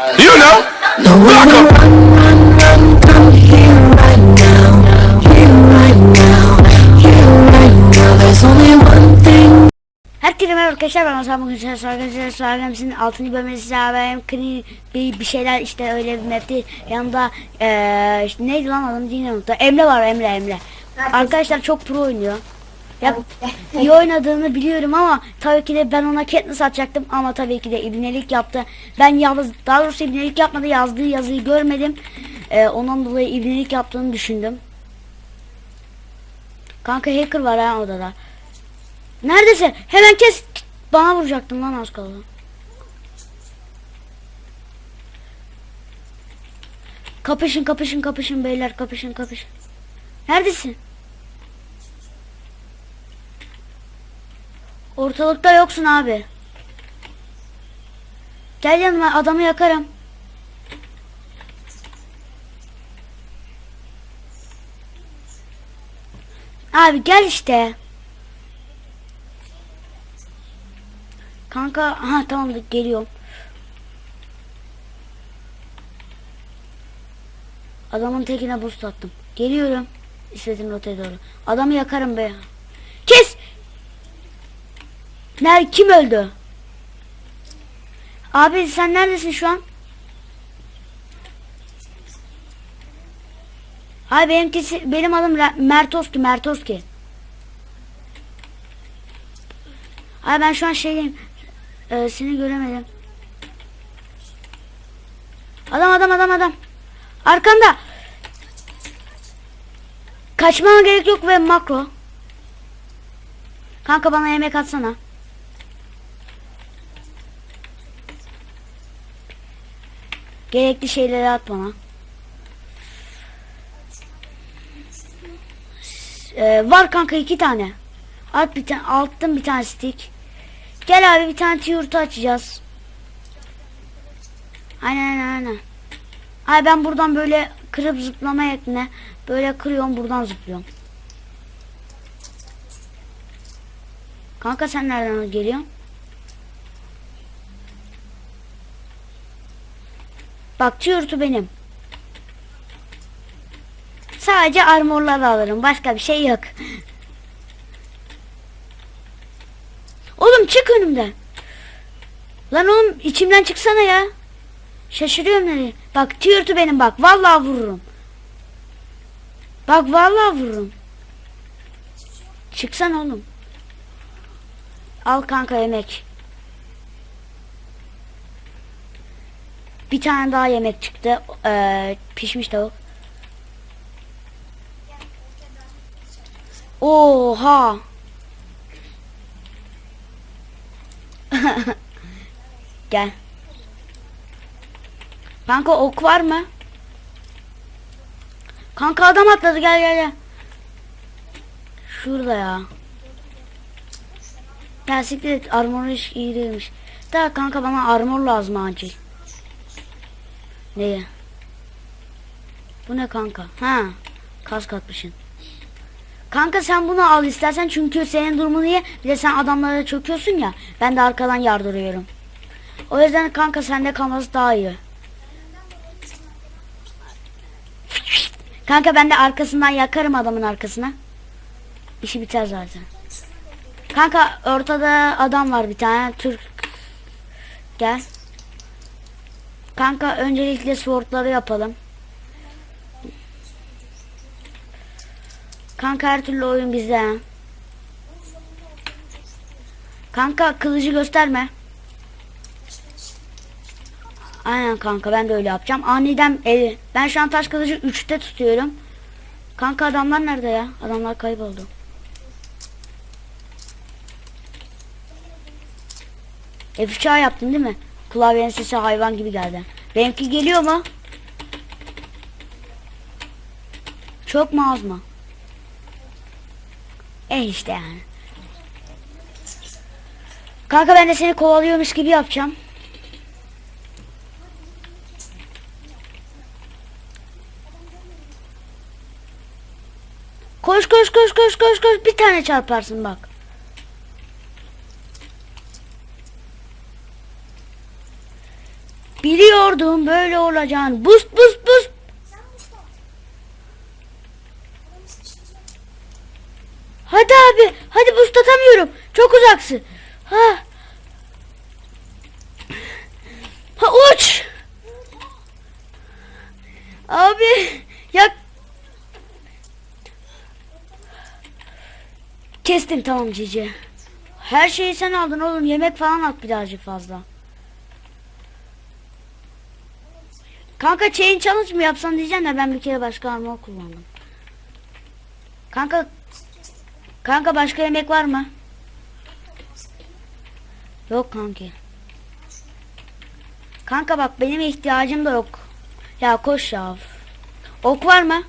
You know, block 'em. Come here right now, here right now, here right now. There's only one thing Herkese merhaba arkadaşlar ben Ozan bugün size arkadaşlar Sargams'ın 6. bölümünü size haberim Clean bir, bir şeyler işte öyle bir map'ti yanında eee işte neydi lan adam değil unuttum Emre var Emre Emre Arkadaşlar çok pro oynuyor ya iyi oynadığını biliyorum ama tabii ki de ben ona Katniss atacaktım ama tabii ki de ibnelik yaptı. Ben yalnız daha doğrusu ibnelik yapmadı yazdığı yazıyı görmedim. Eee ondan dolayı ibnelik yaptığını düşündüm. Kanka hacker var ha odada. Neredesin? Hemen kes. Bana vuracaktın lan az kaldı. Kapışın kapışın kapışın beyler kapışın kapışın. Neredesin? Ortalıkta yoksun abi. Gel yanıma adamı yakarım. Abi gel işte. Kanka ha tamam geliyorum. Adamın tekine boost attım. Geliyorum. İstediğim rotaya doğru. Adamı yakarım be. Kes! Nerede kim öldü? Abi sen neredesin şu an? Abi benimkisi benim adım Mertoski Mertoski. Abi ben şu an şeydeyim. Ee, seni göremedim. Adam adam adam adam. Arkanda. Kaçmana gerek yok ve makro. Kanka bana yemek atsana. Gerekli şeyleri at bana. Ee, var kanka iki tane. At bir tane, attım bir tane stick. Gel abi bir tane yurtu açacağız. Aynen aynen aynen. Ay ben buradan böyle kırıp zıplama yerine böyle kırıyorum buradan zıplıyorum. Kanka sen nereden geliyorsun? Bak yurtu benim. Sadece armorları alırım. Başka bir şey yok. Oğlum çık önümden. Lan oğlum içimden çıksana ya. Şaşırıyorum nereye. Bak tiyörtü benim bak. Vallahi vururum. Bak vallahi vururum. Çıksan oğlum. Al kanka yemek. Bir tane daha yemek çıktı. Ee, pişmiş tavuk. Oha. Gel. Kanka ok var mı? Kanka adam atladı gel gel gel. Şurada ya. Ya siktir et armor hiç iyi değilmiş. Daha kanka bana armor lazım acil. Neye? Bu ne kanka? Ha. Kask atmışsın. Kanka sen bunu al istersen çünkü senin durumun iyi. Bir de sen adamlara çöküyorsun ya. Ben de arkadan yardırıyorum. O yüzden kanka sende kalması daha iyi. Kanka ben de arkasından yakarım adamın arkasına. İşi biter zaten. Kanka ortada adam var bir tane Türk. Gel. Kanka öncelikle swordları yapalım. Kanka her türlü oyun bizde. ha. Kanka kılıcı gösterme. Aynen kanka ben de öyle yapacağım. Aniden eli. Ben şu an taş kılıcı 3'te tutuyorum. Kanka adamlar nerede ya? Adamlar kayboldu. F3 yaptın değil mi? Klavyenin sesi hayvan gibi geldi. Benimki geliyor mu? Çok mu az mı? E işte yani. Kanka ben de seni kovalıyormuş gibi yapacağım. Koş koş koş koş koş koş bir tane çarparsın bak. Biliyordum böyle olacağını. Boost boost boost. Hadi abi. Hadi boost atamıyorum. Çok uzaksın. Ha. Ha uç. Abi ya Kestim tamam Cici. Her şeyi sen aldın oğlum. Yemek falan at birazcık fazla. Kanka chain challenge mı yapsan diyeceğim de ben bir kere başka armor kullandım. Kanka Kanka başka yemek var mı? Yok kanki. Kanka bak benim ihtiyacım da yok. Ya koş ya. Ok var mı?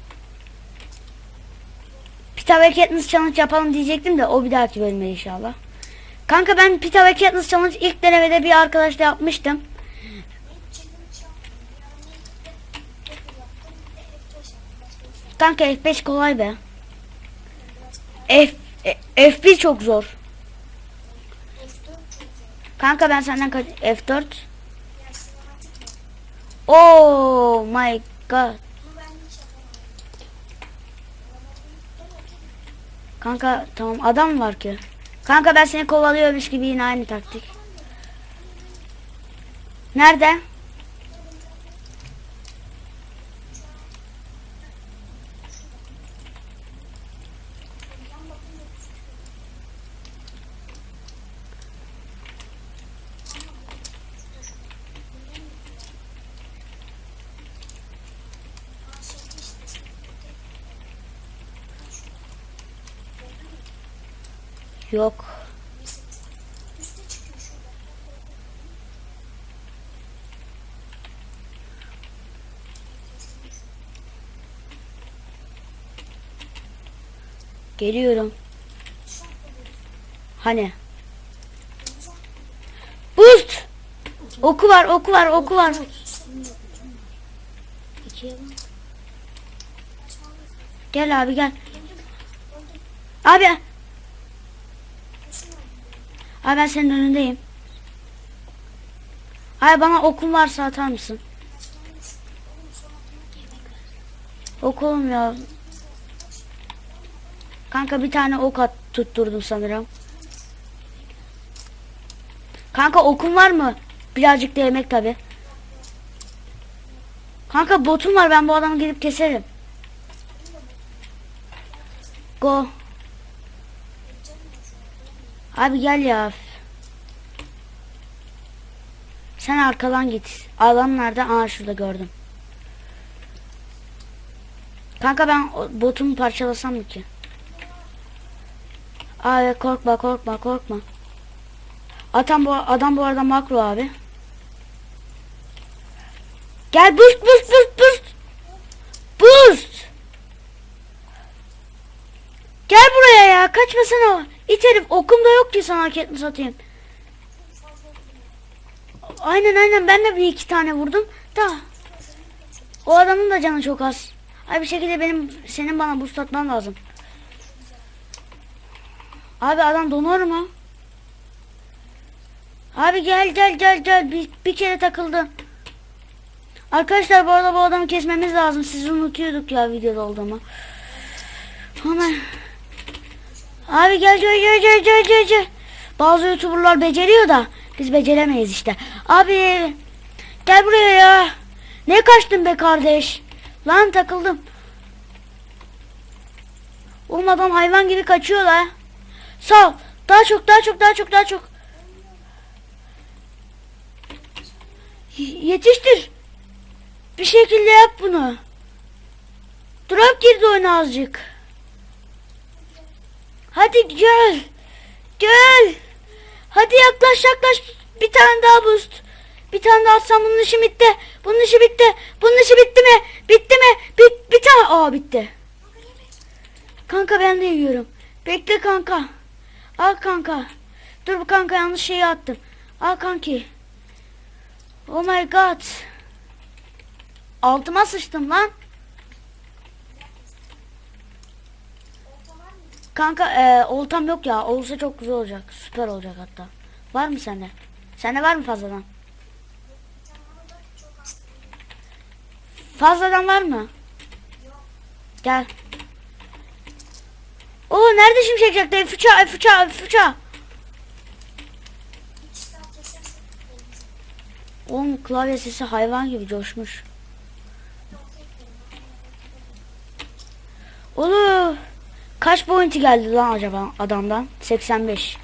Pita ve Katniss Challenge yapalım diyecektim de o bir dahaki bölümde inşallah. Kanka ben Pita ve Katniss Challenge ilk denemede bir arkadaşla yapmıştım. Kanka F5 kolay be. F, e, F1 çok zor. Kanka ben senden kaç F4. Oh my god. Kanka tamam adam var ki. Kanka ben seni kovalıyormuş gibi yine aynı taktik. Nerede? Yok. Geliyorum. Hani? Boost! Oku var, oku var, oku var. Gel abi gel. Abi. Abi ben senin önündeyim. Ay bana okun varsa atar mısın? Okulum ya. Kanka bir tane ok at tutturdum sanırım. Kanka okun var mı? Birazcık da yemek tabi. Kanka botum var ben bu adamı gidip keserim. Go. Abi gel ya. Sen arkadan git. Adam nerede? Aa şurada gördüm. Kanka ben botumu parçalasam mı ki? Abi korkma korkma korkma. Adam bu adam bu arada makro abi. Gel boost boost boost boost. Boost. Gel buraya kaçmasana. İt herif okum da yok ki sana hareketini satayım. Aynen aynen ben de bir iki tane vurdum. Da. O adamın da canı çok az. Ay bir şekilde benim senin bana boost atman lazım. Abi adam donor mu? Abi gel gel gel gel bir, bir kere takıldı. Arkadaşlar bu arada bu adamı kesmemiz lazım. Sizi unutuyorduk ya videoda olduğumu. Hemen. Abi gel gel gel gel gel gel. Bazı youtuberlar beceriyor da biz beceremeyiz işte. Abi gel buraya ya. Ne kaçtın be kardeş? Lan takıldım. Oğlum adam hayvan gibi kaçıyor la. Sağ. Daha çok daha çok daha çok daha çok. Yetiştir. Bir şekilde yap bunu. Drop girdi oyuna azıcık. Hadi gel. Gel. Hadi yaklaş yaklaş. Bir tane daha boost. Bir tane daha atsam bunun işi bitti. Bunun işi bitti. Bunun işi bitti mi? Bitti mi? Bit bir tane. Aa bitti. Kanka ben de yiyorum. Bekle kanka. Al kanka. Dur bu kanka yanlış şeyi attım. Al kanki. Oh my god. Altıma sıçtım lan. Kanka e, oltam yok ya. Olsa çok güzel olacak. Süper olacak hatta. Var mı sende? Sende var mı fazladan? Fazladan var mı? Gel. Oo nerede şimşek çaktı? F3'a F3'a F3'a. Oğlum klavye sesi hayvan gibi coşmuş. Oğlum kaç bounty geldi lan acaba adamdan? 85.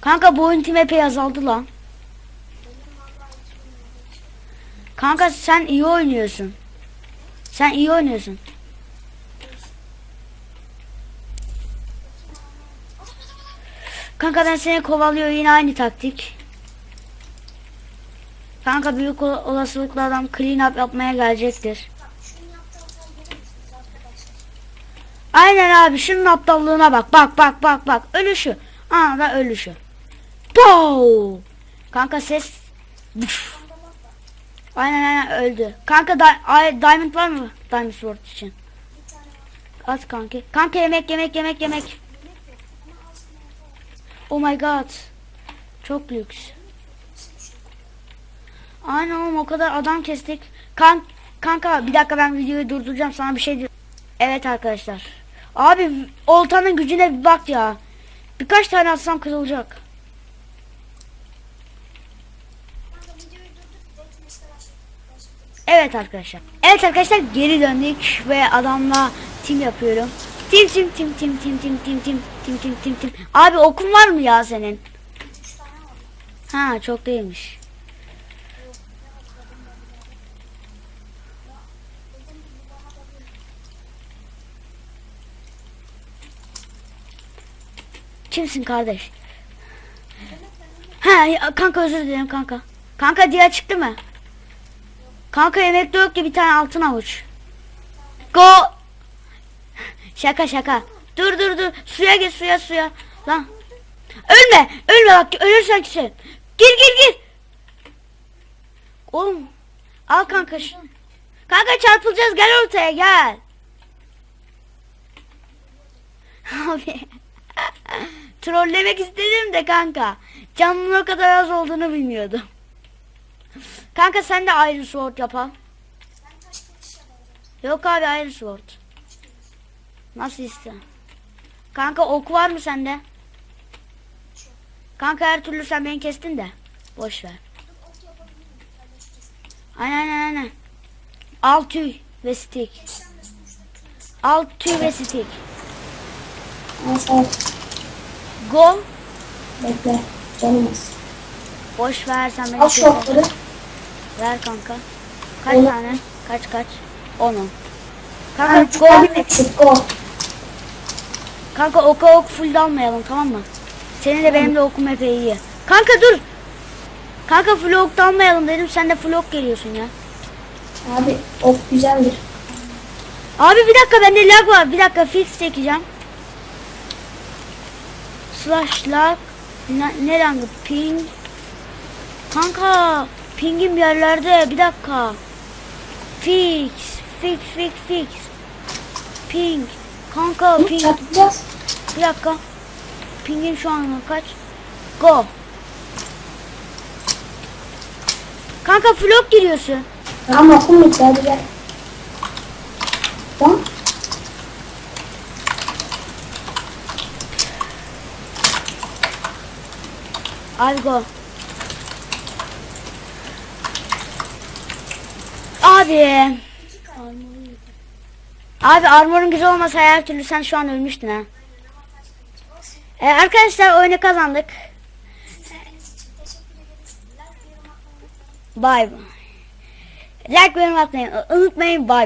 Kanka bounty epey azaldı lan. Kanka sen iyi oynuyorsun. Sen iyi oynuyorsun. Kanka ben seni kovalıyor yine aynı taktik. Kanka büyük ol- olasılıkla adam clean up yapmaya gelecektir. Aynen abi şunun aptallığına bak. Bak bak bak bak. Ölüşü. Aa da ölüşü. Pow! Kanka ses. Aynen aynen öldü. Kanka da ay, diamond var mı? Diamond sword için. At kanki. Kanka yemek yemek yemek yemek. Oh my god. Çok lüks. Aynen oğlum o kadar adam kestik. Kan kanka bir dakika ben videoyu durduracağım sana bir şey di- Evet arkadaşlar. Abi oltanın gücüne bir bak ya. Birkaç tane atsam kırılacak. Evet arkadaşlar. Evet arkadaşlar geri döndük ve adamla tim yapıyorum. Tim tim tim tim tim tim tim tim tim tim tim tim. Abi okun var mı ya senin? Ha çok değilmiş. Kimsin kardeş? Ha kanka özür dilerim kanka. Kanka diye çıktı mı? Kanka yemekte yok ki bir tane altın avuç. Go. Şaka şaka. Dur dur dur. Suya git suya suya. Lan. Ölme. Ölme bak ölürsen kişi. Gir gir gir. Oğlum. Al kanka. Kanka çarpılacağız gel ortaya gel. Abi. Trollemek istedim de kanka. Canının o kadar az olduğunu bilmiyordum. Kanka sen de Iron Sword yapalım. Yok abi Iron Sword. Nasıl iste? Kanka ok var mı sende? Kanka her türlü sen beni kestin de. Boş ver. Aynen aynen aynen. Al tüy ve stick. Al tüy ve stick. Nasıl? Go. Bekle. Canımız. Boş ver sen beni Al kes. şortları. Ver kanka. Kaç Onu- tane? Kaç kaç? 10 Ha, Kanka go. go. Eksik go. Kanka oka ok full dalmayalım tamam mı? Senin de benim de okum epey iyi. Kanka dur. Kanka full ok dalmayalım dedim sen de full ok geliyorsun ya. Abi ok güzeldir. Abi bir dakika bende lag var. Bir dakika fix çekeceğim. Slash lag. Ne, langı? Ping. Kanka. Pingim yerlerde. Bir dakika. Fix. Fix fix fix. Ping. Kanka Hı, ping. çarpacağız. Bir dakika. Pingin şu an kaç? Go. Kanka flop giriyorsun. Tamam okum bitti hadi gel. Tamam. Abi. Abi. Abi armorun güzel olmasa her türlü sen şu an ölmüştün ha. Ee, arkadaşlar oyunu kazandık. Bye bye. Like ve yorum unutmayın. Bye bye.